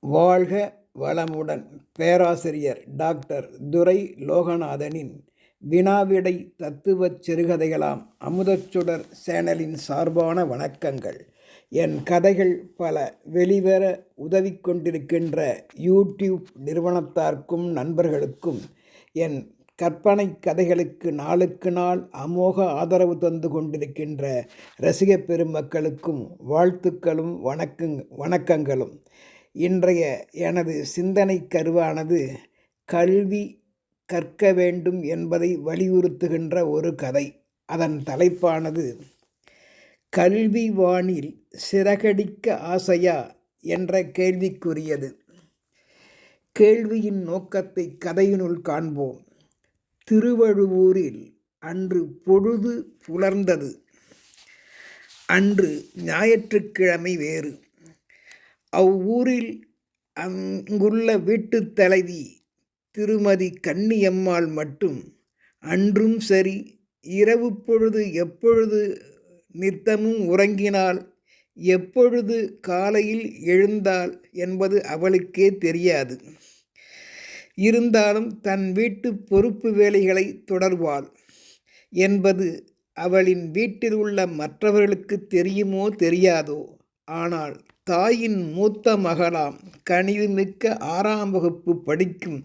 வாழ்க வளமுடன். பேராசிரியர் டாக்டர் துரை லோகநாதனின் வினாவிடை தத்துவச் சிறுகதைகளாம் அமுதச்சுடர் சேனலின் சார்பான வணக்கங்கள். என் கதைகள் பல வெளிவர உதவி கொண்டிருக்கின்ற யூடியூப் நிறுவனத்தார்க்கும் நண்பர்களுக்கும் என் கற்பனை கதைகளுக்கு நாளுக்கு நாள் அமோக ஆதரவு தந்து கொண்டிருக்கின்ற ரசிக பெருமக்களுக்கும் வாழ்த்துக்களும் வணக்கங் வணக்கங்களும். இன்றைய எனது சிந்தனை கருவானது கல்வி கற்க வேண்டும் என்பதை வலியுறுத்துகின்ற ஒரு கதை. அதன் தலைப்பானது கல்வி வானில் சிறகடிக்க ஆசையா? என்ற கேள்விக்குரியது. கேள்வியின் நோக்கத்தை கதையினுள் காண்போம். திருவழுவூரில் அன்று பொழுது புலர்ந்தது. அன்று ஞாயிற்றுக்கிழமை வேறு. அவ்வூரில் அங்குள்ள வீட்டுத் தலைவி திருமதி கன்னியம்மாள் மட்டும் அன்றும் சரி இரவு பொழுது எப்பொழுது நித்தமும் உறங்கினாள் எப்பொழுது காலையில் எழுந்தாள் என்பது அவளுக்கே தெரியாது. இருந்தாலும் தன் வீட்டு பொறுப்பு வேலைகளை தொடர்வாள் என்பது அவளின் வீட்டில் உள்ள மற்றவர்களுக்கு தெரியுமோ தெரியாதோ? ஆனால் தாயின் மூத்த மகளாம் கணிதமிக்க ஆறாம் வகுப்பு படிக்கும்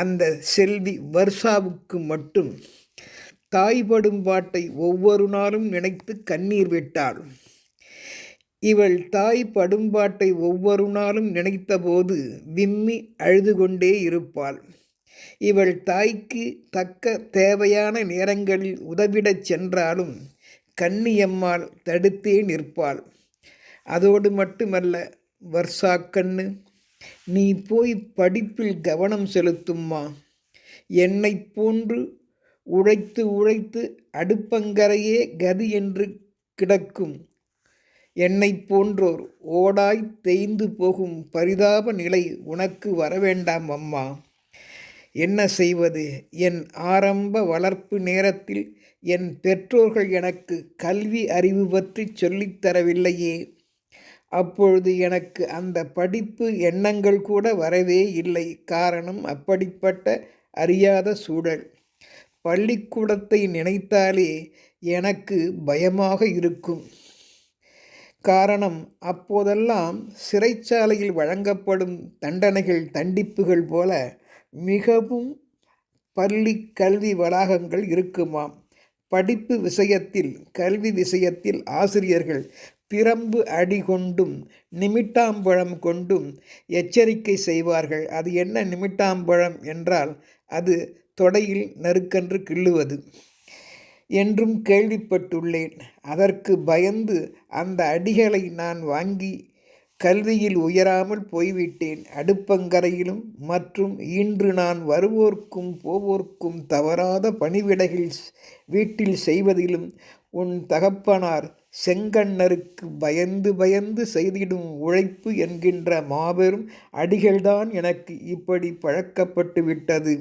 அந்த செல்வி வர்ஷாவுக்கு மட்டும் தாய்படும் பாட்டை ஒவ்வொரு நாளும் நினைத்து கண்ணீர் விட்டாள். இவள் தாய் படும்பாட்டை ஒவ்வொரு நாளும் நினைத்தபோது விம்மி அழுது கொண்டே இருப்பாள். இவள் தாய்க்கு தக்க தேவையான நேரங்களில் உதவிடச் சென்றாலும் கண்ணியம்மாள் தடுத்தே நிற்பாள். அதோடு மட்டுமல்ல வர்ஷா கண்ணு நீ போய் படிப்பில் கவனம் செலுத்தும்மா. என்னைப் போன்று உழைத்து உழைத்து அடுப்பங்கரையே கதி என்று கிடக்கும். என்னைப் போன்றோர் ஓடாய் தேய்ந்து போகும் பரிதாப நிலை உனக்கு வரவேண்டாம் அம்மா. என்ன செய்வது? என் ஆரம்ப வளர்ப்பு நேரத்தில் என் பெற்றோர்கள் எனக்கு கல்வி அறிவு பற்றி சொல்லித்தரவில்லையே அப்பொழுது எனக்கு அந்த படிப்பு எண்ணங்கள் கூட வரவே இல்லை. காரணம் அப்படிப்பட்ட அறியாத சூழல். பள்ளிக்கூடத்தை நினைத்தாலே எனக்கு பயமாக இருக்கும். காரணம் அப்போதெல்லாம் சிறைச்சாலையில் வழங்கப்படும் தண்டனைகள் தண்டிப்புகள் போல மிகவும் பள்ளி கல்வி வளாகங்கள் இருக்குமாம். படிப்பு விஷயத்தில் கல்வி விஷயத்தில் ஆசிரியர்கள் பிரம்பு அடி கொண்டும் நிமிட்டாம்பழம் கொண்டும் எச்சரிக்கை செய்வார்கள். அது என்ன நிமிட்டாம்பழம் என்றால் அது தொடையில் நறுக்கன்று கிள்ளுவது என்றும் கேள்விப்பட்டுள்ளேன். அதற்கு பயந்து அந்த அடிகளை நான் வாங்கி கல்வியில் உயராமல் போய்விட்டேன். அடுப்பங்கரையிலும் மற்றும் இன்று நான் வருவோர்க்கும் போவோர்க்கும் தவறாத பணிவிடைகள் வீட்டில் செய்வதிலும் உன் தகப்பனார் செங்கண்ணருக்கு பயந்து பயந்து செய்திடும் உழைப்பு என்கின்ற மாபெரும் அடிகள்தான் எனக்கு இப்படி பழக்கப்பட்டு விட்டது.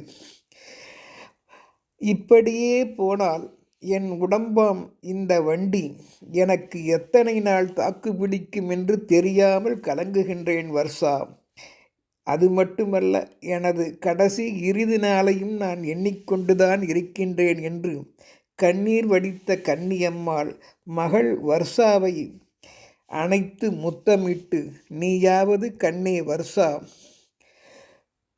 இப்படியே போனால் என் உடம்பாம் இந்த வண்டி எனக்கு எத்தனை நாள் தாக்கு பிடிக்கும் என்று தெரியாமல் கலங்குகின்றேன் வர்ஷா. அது மட்டுமல்ல எனது கடைசி இறுதி நாளையும் நான் எண்ணிக்கொண்டுதான் இருக்கின்றேன் என்று கண்ணீர் வடித்த கன்னியம்மாள் மகள் வர்ஷாவை அணைத்து முத்தமிட்டு நீயாவது கண்ணே வர்ஷா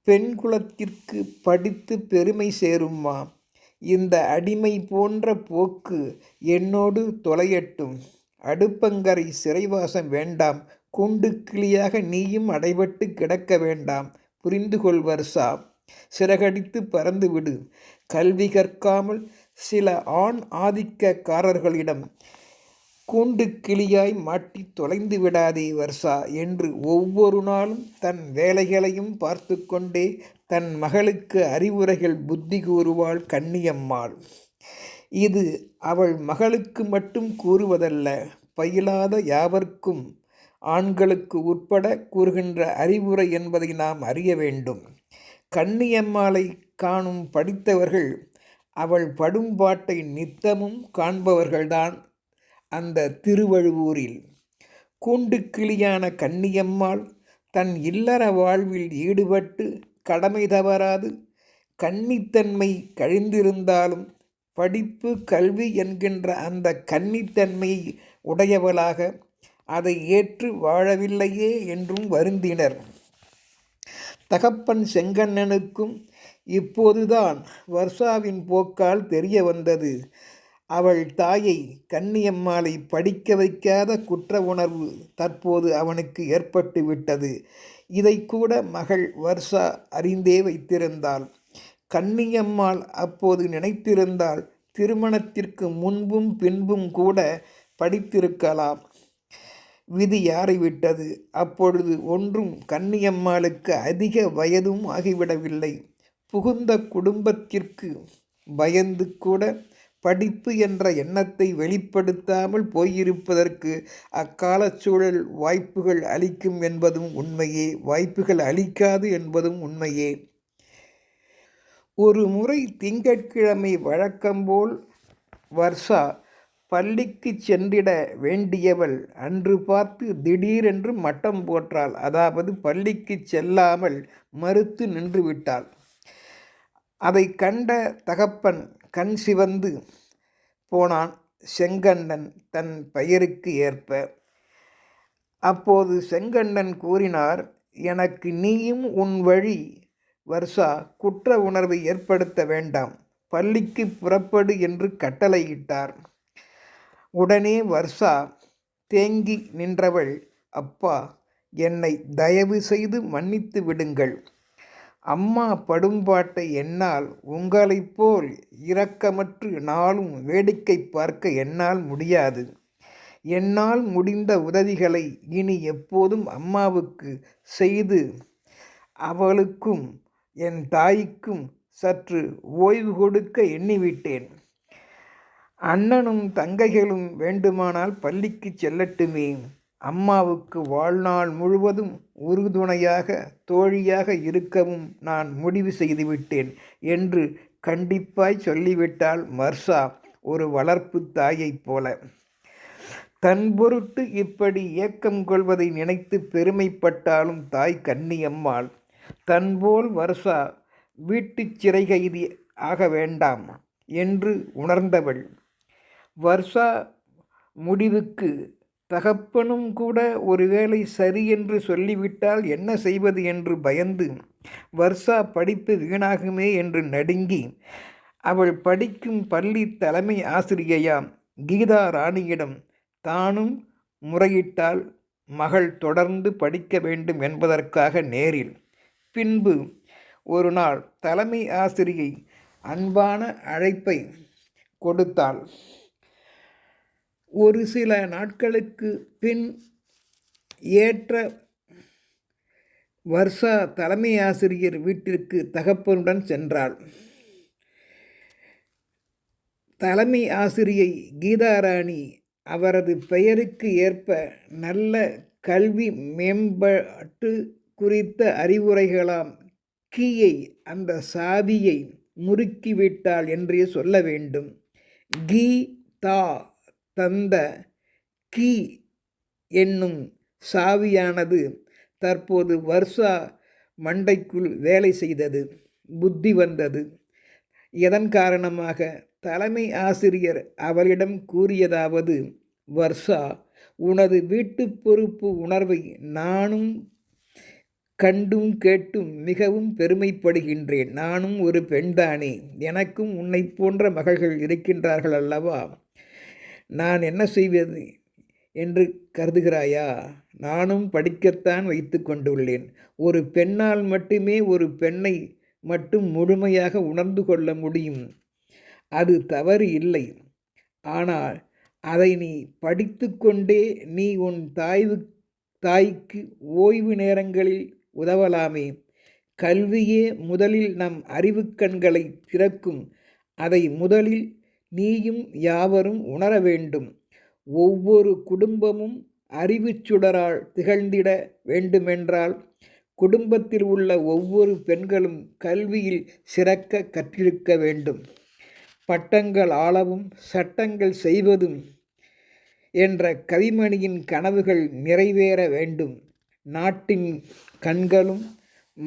பெண் குலத்திற்கு படித்து பெருமை சேரும்மா. இந்த அடிமை போன்ற போக்கு என்னோடு தொலையட்டும். அடுப்பங்கரை சிறைவாசம் வேண்டாம். குண்டு கிளியாக நீயும் அடைபட்டு கிடக்க வேண்டாம். புரிந்து கொள் வர்ஷா சிறகடித்து பறந்துவிடு. கல்வி கற்காமல் சில ஆண் ஆதிக்கக்காரர்களிடம் கூண்டு கிளியாய் மாட்டி தொலைந்து விடாதே வர்ஷா என்று ஒவ்வொரு நாளும் தன் வேலைகளையும் பார்த்து கொண்டே தன் மகளுக்கு அறிவுரைகள் புத்தி கூறுவாள் கன்னியம்மாள். இது அவள் மகளுக்கு மட்டும் கூறுவதல்ல பயிலாத யாவர்க்கும் ஆண்களுக்கு உட்பட கூறுகின்ற அறிவுரை என்பதை நாம் அறிய வேண்டும். கன்னியம்மாளை காணும் படித்தவர்கள் அவள் படும் பாட்டை நித்தமும் காண்பவர்கள்தான் அந்த திருவழுவூரில். கூண்டு கிளியான கன்னியம்மாள் தன் இல்லற வாழ்வில் ஈடுபட்டு கடமை தவறாது கன்னித்தன்மை கழிந்திருந்தாலும் படிப்பு கல்வி என்கின்ற அந்த கன்னித்தன்மை உடையவளாக அதை ஏற்று வாழவில்லையே என்றும் வருந்தினர். தகப்பன் செங்கண்ணனுக்கும் இப்போதுதான் வர்ஷாவின் போக்கால் தெரிய வந்தது. அவள் தாயை கன்னியம்மாளை படிக்க வைக்காத குற்ற உணர்வு தற்போது அவனுக்கு ஏற்பட்டு விட்டது. இதை கூட மகள் வர்ஷா அறிந்தே வைத்திருந்தாள். கன்னியம்மாள் அப்போது நினைத்திருந்தால் திருமணத்திற்கு முன்பும் பின்பும் கூட படித்திருக்கலாம். விதி யாறிவிட்டது அப்பொழுது ஒன்றும் கன்னியம்மாளுக்கு அதிக வயதும் ஆகிவிடவில்லை. புகுந்த குடும்பத்திற்கு பயந்து கூட படிப்பு என்ற எண்ணத்தை வெளிப்படுத்தாமல் போயிருப்பதற்கு அக்கால சூழல் வாய்ப்புகள் அளிக்கும் என்பதும் உண்மையே வாய்ப்புகள் அளிக்காது என்பதும் உண்மையே. ஒரு முறை திங்கட்கிழமை வழக்கம்போல் வர்ஷா பள்ளிக்கு சென்றிட வேண்டியவள் அன்று பார்த்து திடீரென்று மட்டம் போற்றாள் அதாவது பள்ளிக்கு செல்லாமல் மறுத்து நின்று விட்டாள். அதை கண்ட தகப்பன் கண் சிவந்து போனான் செங்கண்ணன் தன் பெயருக்கு ஏற்ப. அப்போது செங்கண்ணன் கூறினார் எனக்கு நீயும் உன் வழி வர்ஷா குற்ற உணர்வை ஏற்படுத்த வேண்டாம். பள்ளிக்கு புறப்படு என்று கட்டளையிட்டார். உடனே வர்ஷா தேங்கி நின்றவள் அப்பா என்னை தயவு செய்து மன்னித்து விடுங்கள். அம்மா படும்பாட்டை என்னால் உங்களைப் போல் இரக்கமற்று நாளும் வேடிக்கை பார்க்க என்னால் முடியாது. என்னால் முடிந்த உதவிகளை இனி எப்போதும் அம்மாவுக்கு செய்து அவளுக்கும் என் தாய்க்கும் சற்று ஓய்வு கொடுக்க எண்ணிவிட்டேன். அண்ணனும் தங்கைகளும் வேண்டுமானால் பள்ளிக்கு செல்லட்டுமே. அம்மாவுக்கு வாழ்நாள் முழுவதும் உறுதுணையாக தோழியாக இருக்கவும் நான் முடிவு செய்துவிட்டேன் என்று கண்டிப்பாய் சொல்லிவிட்டாள் மர்சா ஒரு வளர்ப்பு தாயைப் போல. தன் பொருட்டு இப்படி ஏக்கம் கொள்வதை நினைத்து பெருமைப்பட்டாலும் தாய் கன்னியம்மாள். தன்போல் வருஷா வீட்டுச் சிறை கைதி ஆக வேண்டாம் என்று உணர்ந்தவள். வர்ஷா முடிவுக்கு தகப்பனும் கூட ஒருவேளை சரி என்று சொல்லிவிட்டால் என்ன செய்வது என்று பயந்து வர்ஷா படிப்பு வீணாகுமே என்று நடுங்கி அவள் படிக்கும் பள்ளி தலைமை ஆசிரியையாம் கீதா ராணியிடம் தானும் முறையிட்டால் மகள் தொடர்ந்து படிக்க வேண்டும் என்பதற்காக நேரில். பின்பு ஒரு நாள் தலைமை ஆசிரியை அன்பான அழைப்பை கொடுத்தாள். ஒரு சில நாட்களுக்கு பின் ஏற்ற வர்ஷா தலைமை ஆசிரியர் வீட்டிற்கு தகப்பனுடன் சென்றாள். தலைமை ஆசிரியை கீதாராணி அவரது பெயருக்கு ஏற்ப நல்ல கல்வி மேம்பாட்டு குறித்த அறிவுரைகளாம் கீயை அந்த சாவியை முறுக்கிவிட்டாள் என்றே சொல்ல வேண்டும். கீ தா தந்த கீ என்னும் சாவியானது தற்போது வர்ஷா மண்டைக்குள் வேலை செய்தது. புத்தி வந்தது. இதன் காரணமாக? தலைமை ஆசிரியர் அவளிடம் கூறியதாவது வர்ஷா உனது வீட்டு பொறுப்பு உணர்வை நானும் கண்டும் கேட்டும் மிகவும் பெருமைப்படுகின்றேன். நானும் ஒரு பெண்தானே. எனக்கும் உன்னை போன்ற மகள்கள் இருக்கின்றார்கள் அல்லவா? நான் என்ன செய்வது என்று கருதுகிறாயா? நானும் படிக்கத்தான் வைத்து கொண்டுள்ளேன். ஒரு பெண்ணால் மட்டுமே ஒரு பெண்ணை மட்டும் முழுமையாக உணர்ந்து கொள்ள முடியும். அது தவறு இல்லை. ஆனால் அதை நீ படித்து கொண்டே நீ உன் தாய்வு தாய்க்கு ஓய்வு நேரங்களில் உதவலாமே. கல்வியே முதலில் நம் அறிவுக்கண்களை திறக்கும். அதை முதலில் நீயும் யாவரும் உணர வேண்டும். ஒவ்வொரு குடும்பமும் அறிவு சுடரால் திகழ்ந்திட வேண்டுமென்றால் குடும்பத்தில் உள்ள ஒவ்வொரு பெண்களும் கல்வியில் சிறக்க கற்றிருக்க வேண்டும். பட்டங்கள் ஆளவும் சட்டங்கள் செய்வதும் என்ற கவிமணியின் கனவுகள் நிறைவேற வேண்டும். நாட்டின் கண்களும்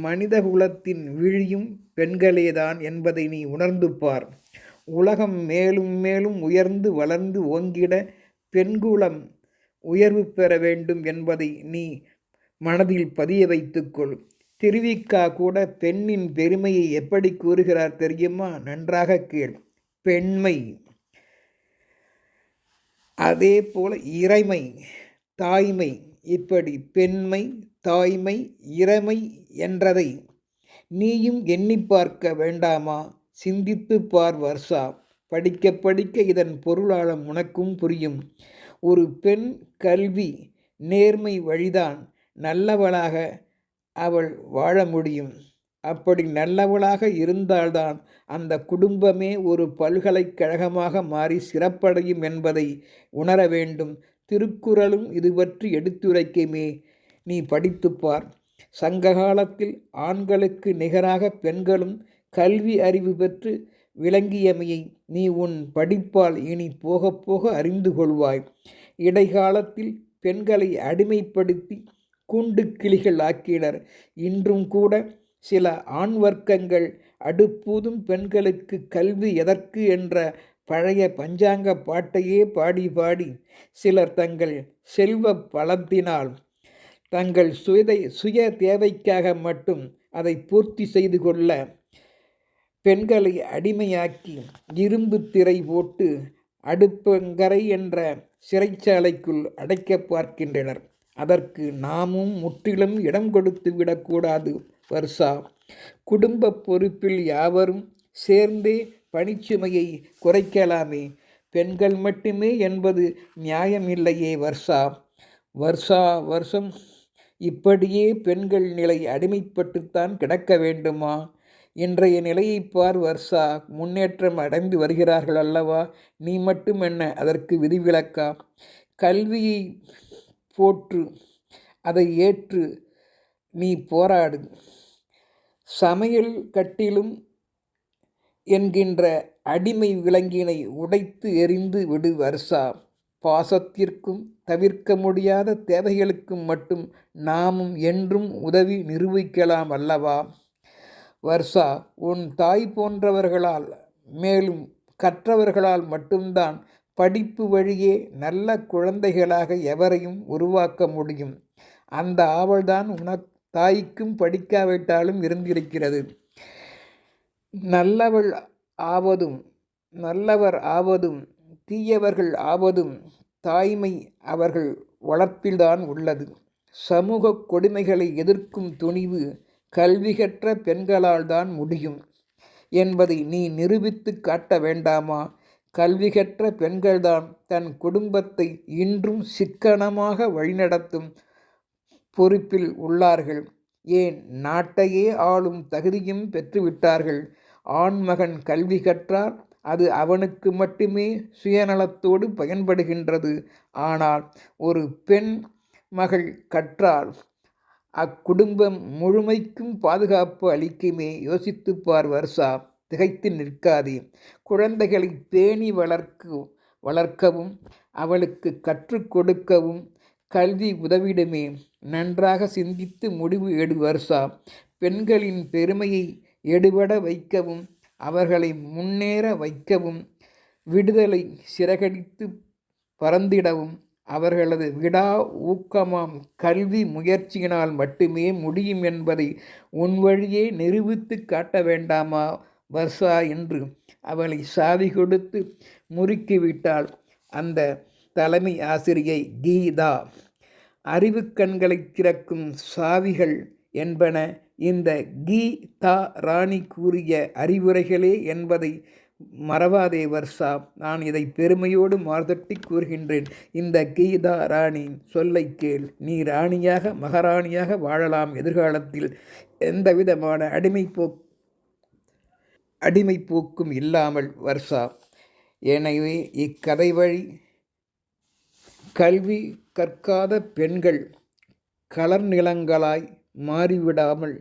மனிதகுலத்தின் விழியும் பெண்களேதான் என்பதை நீ உணர்ந்து பார். உலகம் மேலும் மேலும் உயர்ந்து வளர்ந்து ஓங்கிட பெண்குலம் உயர்வு பெற வேண்டும் என்பதை நீ மனதில் பதிய வைத்துக்கொள். திருவிக்கா கூட பெண்ணின் பெருமையை எப்படி கூறுகிறார் தெரியுமா? நன்றாக கேள். பெண்மை. அதே போல இறைமை தாய்மை. இப்படி பெண்மை தாய்மை இறைமை என்றதை நீயும் எண்ணி பார்க்க வேண்டாமா? சிந்தித்து பார் வர்ஷா படிக்க படிக்க இதன் பொருளாளம் உனக்கும் புரியும். ஒரு பெண் கல்வி நேர்மை வழிதான் நல்லவளாக அவள் வாழ முடியும். அப்படி நல்லவளாக இருந்தால்தான் அந்த குடும்பமே ஒரு பல்கலைக்கழகமாக மாறி சிறப்படையும் என்பதை உணர வேண்டும். திருக்குறளும் இது பற்றி எடுத்துரைக்குமே. நீ படித்துப்பார் சங்க காலத்தில் ஆண்களுக்கு நிகராக பெண்களும் கல்வி அறிவு பெற்று விளங்கியமையை நீ உன் படிப்பால் இனி போக போக அறிந்து கொள்வாய். இடைக்காலத்தில் பெண்களை அடிமைப்படுத்தி கூண்டு கிளிகள் ஆக்கினர். இன்றும் கூட சில ஆண் வர்க்கங்கள் அடுப்பூதும் பெண்களுக்கு கல்வி எதற்கு என்ற பழைய பஞ்சாங்க பாட்டையே பாடி பாடி சிலர் தங்கள் செல்வ பலத்தினால் தங்கள் சுயதை சுய தேவைக்காக மட்டும் அதை பூர்த்தி செய்து கொள்ள பெண்களை அடிமையாக்கி இரும்பு திரை போட்டு அடுப்பங்கரை என்ற சிறைச்சாலைக்குள் அடைக்க பார்க்கின்றனர். அதற்கு நாமும் முற்றிலும் இடம் கொடுத்து விடக்கூடாது வர்ஷா. குடும்ப பொறுப்பில் யாவரும் சேர்ந்தே பணிச்சுமையை குறைக்கலாமே. பெண்கள் மட்டுமே என்பது நியாயமில்லையே வர்ஷா. வருஷா வருஷம். இப்படியே பெண்கள் நிலை அடிமைப்பட்டுத்தான் கிடக்க வேண்டுமா? இன்றைய நிலையை பார் வர்ஷா முன்னேற்றம் அடைந்து வருகிறார்கள் அல்லவா? நீ மட்டும் என்ன? அதற்கு விதிவிலக்கா? கல்வியை போற்று அதை ஏற்று நீ போராடு. சமையல் கட்டிலும் என்கின்ற அடிமை விலங்கினை உடைத்து எறிந்து விடு வருஷா. பாசத்திற்கும் தவிர்க்க முடியாத தேவைகளுக்கும் மட்டும் நாமும் என்றும் உதவி நிரூபிக்கலாம் அல்லவா? வர்ஷா உன் தாய் போன்றவர்களால் மேலும் கற்றவர்களால் மட்டும்தான் படிப்பு வழியே நல்ல குழந்தைகளாக எவரையும் உருவாக்க முடியும். அந்த ஆவல்தான் உனக் தாய்க்கும் படிக்காவிட்டாலும் இருந்திருக்கிறது. நல்லவள் ஆவதும் நல்லவர் ஆவதும் தீயவர்கள் ஆவதும் தாய்மை அவர்கள் வளர்ப்பில்தான் உள்ளது. சமூக கொடுமைகளை எதிர்க்கும் துணிவு கல்வி கற்ற பெண்களால் தான் முடியும் என்பதை நீ நிரூபித்து காட்ட வேண்டாமா? கல்வி கற்ற பெண்கள்தான் தன் குடும்பத்தை இன்றும் சிக்கனமாக வழிநடத்தும் பொறுப்பில் உள்ளார்கள். ஏன் நாட்டையே ஆளும் தகுதியும் பெற்றுவிட்டார்கள்? ஆண்மகன் கல்வி கற்றால் அது அவனுக்கு மட்டுமே சுயநலத்தோடு பயன்படுகின்றது. ஆனால் ஒரு பெண் மகள் கற்றால் அக்குடும்பம் முழுமைக்கும் பாதுகாப்பு அளிக்குமே யோசித்துப்பார் வருஷா திகைத்து நிற்காதே. குழந்தைகளை பேணி வளர்க்க வளர்க்கவும் அவளுக்கு கற்றுக் கொடுக்கவும் கல்வி உதவிடுமே. நன்றாக சிந்தித்து முடிவு எடு வருஷா பெண்களின் பெருமையை எடுபட வைக்கவும் அவர்களை முன்னேற வைக்கவும் விடுதலை சிறகடித்து பறந்திடவும் அவர்களது விடா ஊக்கமாம். கல்வி முயற்சியினால் மட்டுமே முடியும் என்பதை உன் வழியே நிரூபித்து காட்ட வேண்டாமா? வர்ஷா என்று அவளை சாவி கொடுத்து முறுக்கிவிட்டாள். அந்த தலைமை ஆசிரியை கீதா அறிவு கண்களை திறக்கும் சாவிகள் என்பன இந்த கீதா ராணி கூறிய அறிவுரைகளே என்பதை மறவாதே வர்ஷா நான் இதை பெருமையோடு மார்தட்டி கூறுகின்றேன். இந்த கீதா ராணி சொல்லை கேள். நீ ராணியாக மகாராணியாக வாழலாம் எதிர்காலத்தில். எந்த விதமான அடிமை போ அடிமை போக்கும் இல்லாமல் வர்ஷா. எனவே இக்கதை வழி கல்வி கற்காத பெண்கள் கலர் நிலங்களாய் மாறிவிடாமல்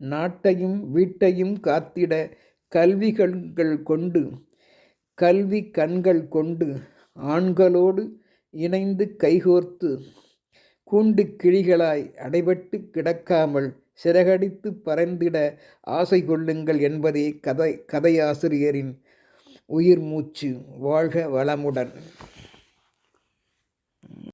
நாட்டையும் வீட்டையும் காத்திட கல்வி கண்கள் கொண்டு கல்வி கண்கள் கொண்டு ஆண்களோடு இணைந்து கைகோர்த்து கூண்டு கிழிகளாய் அடைபட்டு கிடக்காமல் சிறகடித்து பறந்திட ஆசை கொள்ளுங்கள் என்பதே கதை கதையாசிரியரின் உயிர் மூச்சு வாழ்க வளமுடன்.